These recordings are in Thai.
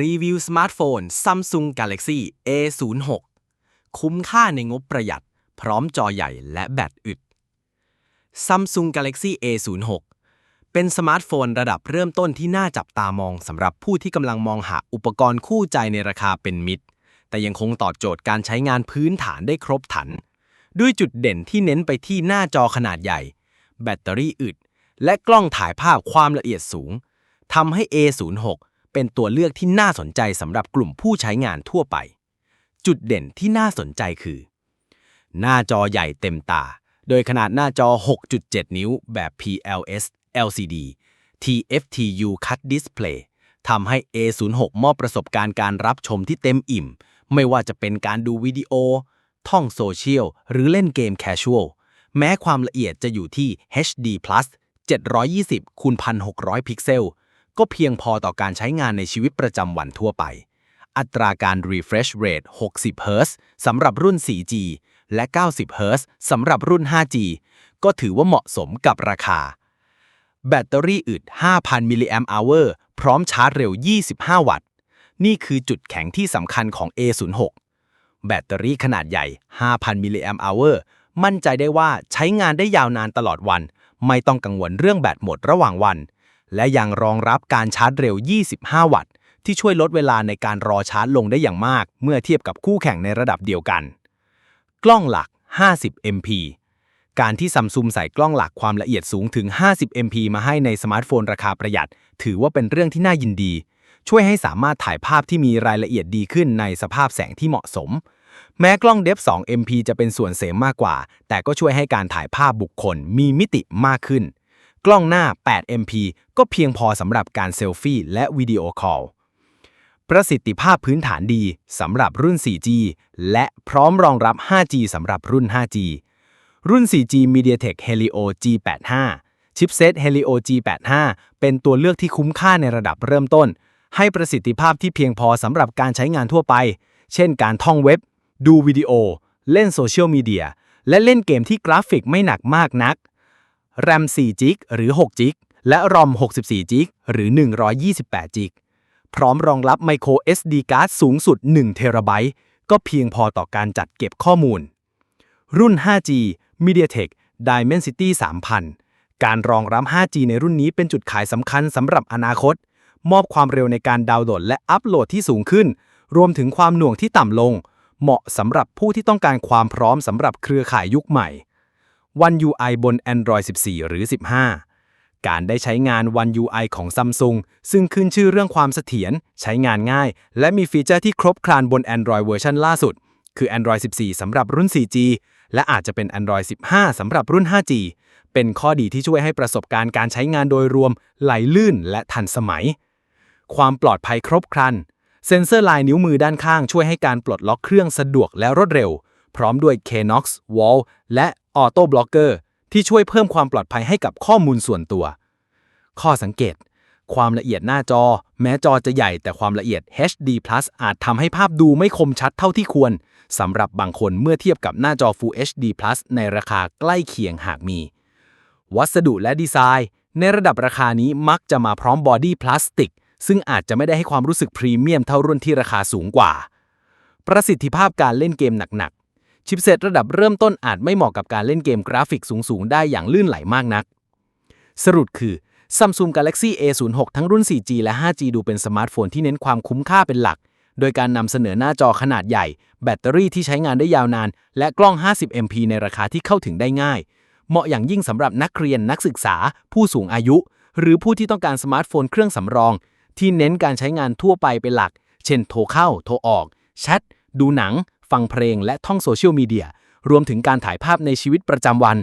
รีวิวสมาร์ทโฟน Samsung Galaxy A06 คุ้มค่าในงบประหยัด พร้อมจอใหญ่และแบตอึด Samsung Galaxy A06 เป็นสมาร์ทโฟนระดับเริ่มต้นที่น่าจับตามองสำหรับผู้ที่กำลังมองหาอุปกรณ์คู่ใจในราคาเป็นมิตร แต่ยังคงตอบโจทย์การใช้งานพื้นฐานได้ครบถัน ด้วยจุดเด่นที่เน้นไปที่หน้าจอขนาดใหญ่ แบตเตอรี่อึด และกล้องถ่ายภาพความละเอียดสูงทำให้ A06 เป็นตัวเลือกที่น่าสนใจสำหรับกลุ่มผู้ใช้งานทั่วไป จุดเด่นที่น่าสนใจคือ หน้าจอใหญ่เต็มตา โดยขนาดหน้าจอ 6.7 นิ้วแบบ PLS LCD TFTU Cut Display ทำให้ A06 มอบประสบการณ์การรับชมที่เต็มอิ่ม ไม่ว่าจะเป็นการดูวิดีโอ ท่องโซเชียล หรือเล่นเกมแคชชวล แม้ความละเอียดจะอยู่ที่ HD+ 720คูณ1600 พิกเซล ก็เพียงพอต่อการใช้งานในชีวิตประจำวันทั่วไป อัตราการ refresh rate 60 Hz สำหรับรุ่น 4G และ 90 Hz สำหรับรุ่น 5G ก็ถือว่าเหมาะสมกับราคา แบตเตอรี่อึด 5,000 มิลลิแอมป์อเวอร์พร้อมชาร์จเร็ว 25 วัตต์ นี่คือจุดแข็งที่สำคัญของ A06 แบตเตอรี่ขนาดใหญ่ 5,000 มิลลิแอมป์อเวอร์มั่นใจได้ว่าใช้งานได้ยาวนานตลอดวัน ไม่ต้องกังวลเรื่องแบตหมดระหว่างวัน และยังรองรับการชาร์จเร็ว 25 วัตต์ ที่ช่วยลดเวลาในการรอชาร์จลงได้อย่างมาก เมื่อเทียบกับคู่แข่งในระดับเดียวกัน กล้องหลัก 50 MP การที่ซัมซุงใส่กล้องหลักความละเอียดสูงถึง 50 MP มาให้ในสมาร์ทโฟนราคาประหยัด ถือว่าเป็นเรื่องที่น่ายินดี ช่วยให้สามารถถ่ายภาพที่มีรายละเอียดดีขึ้นในสภาพแสงที่เหมาะสม แม้กล้องเดฟ2 MP จะเป็นส่วนเสริมมากกว่า แต่ก็ช่วยให้การถ่ายภาพบุคคลมีมิติมากขึ้น กล้องหน้า 8 MP ก็เพียงพอสำหรับการเซลฟี่และวิดีโอคอล ประสิทธิภาพพื้นฐานดีสำหรับรุ่น 4G และพร้อมรองรับ 5G สำหรับรุ่น 5G รุ่น 4G MediaTek Helio G85 ชิปเซต Helio G85 เป็นตัวเลือกที่คุ้มค่าในระดับเริ่มต้น ให้ประสิทธิภาพที่เพียงพอสำหรับการใช้งานทั่วไป เช่นการท่องเว็บ ดูวิดีโอ เล่นโซเชียลมีเดีย และเล่นเกมที่กราฟิกไม่หนักมากนัก RAM 4 g หรือ6 g และ ROM 64 g หรือ 128 g พร้อมรองรับ Micro SD card สูงสุด1 t b ก็เพียงพอต่อการจัดเก็บข้อมูล รุ่น 5G MediaTek Dimensity 3000 การรองรับ 5G ในรุ่นนี้เป็นจุดขายสำคัญสำหรับอนาคต มอบความเร็วในการดาวน์โหลดและอัปโหลดที่สูงขึ้น รวมถึงความหน่วงที่ต่ำลง เหมาะสำหรับผู้ที่ต้องการความพร้อมสำหรับเครือข่ายยุคใหม่ One UI บน Android 14 หรือ 15 การได้ใช้งาน One UI ของ Samsung ซึ่งขึ้นชื่อเรื่องความเสถียรใช้งานง่าย และมีฟีเจอร์ที่ครบครันบน Android เวอร์ชันล่าสุด คือ Android 14 สำหรับรุ่น 4G และอาจจะเป็น Android 15 สำหรับรุ่น 5G เป็นข้อดีที่ช่วยให้ประสบการณ์การใช้งานโดยรวม ไหลลื่นและทันสมัย ความปลอดภัยครบครัน เซ็นเซอร์ลายนิ้วมือด้านข้างช่วยให้การปลดล็อกเครื่องสะดวกและรวดเร็ว พร้อมด้วย Knox Wall และ Auto Blocker ที่ช่วยเพิ่มความปลอดภัยให้กับข้อมูลส่วนตัว ข้อสังเกต ความละเอียดหน้าจอ แม้จอจะใหญ่แต่ความละเอียด HD+ อาจทำให้ภาพดูไม่คมชัดเท่าที่ควรสำหรับบางคนเมื่อเทียบกับหน้าจอ Full HD+ ในราคาใกล้เคียงหากมี วัสดุและดีไซน์ ในระดับราคานี้มักจะมาพร้อมบอดี้พลาสติกซึ่งอาจจะไม่ได้ให้ความรู้สึกพรีเมียมเท่ารุ่นที่ราคาสูงกว่า ประสิทธิภาพการเล่นเกมหนัก ชิปเซตระดับเริ่มต้นอาจไม่เหมาะกับการเล่นเกมกราฟิกสูง ๆ ได้อย่างลื่นไหลมากนัก สรุปคือ Samsung Galaxy A06 ทั้งรุ่น 4G และ 5G ดูเป็นสมาร์ทโฟนที่เน้นความคุ้มค่าเป็นหลัก โดยการนำเสนอหน้าจอขนาดใหญ่ แบตเตอรี่ที่ใช้งานได้ยาวนาน และกล้อง 50 MP ในราคาที่เข้าถึงได้ง่าย เหมาะอย่างยิ่งสำหรับนักเรียนนักศึกษา ผู้สูงอายุ หรือผู้ที่ต้องการสมาร์ทโฟนเครื่องสำรอง ที่เน้นการใช้งานทั่วไปเป็นหลัก เช่น โทรเข้า โทรออก แชท ดูหนัง ฟังเพลงและท่องโซเชียลมีเดีย รวมถึงการถ่ายภาพในชีวิตประจำวัน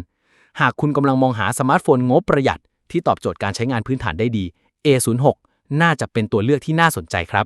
หากคุณกำลังมองหาสมาร์ทโฟนงบประหยัด ที่ตอบโจทย์การใช้งานพื้นฐานได้ดี A06 น่าจะเป็นตัวเลือกที่น่าสนใจครับ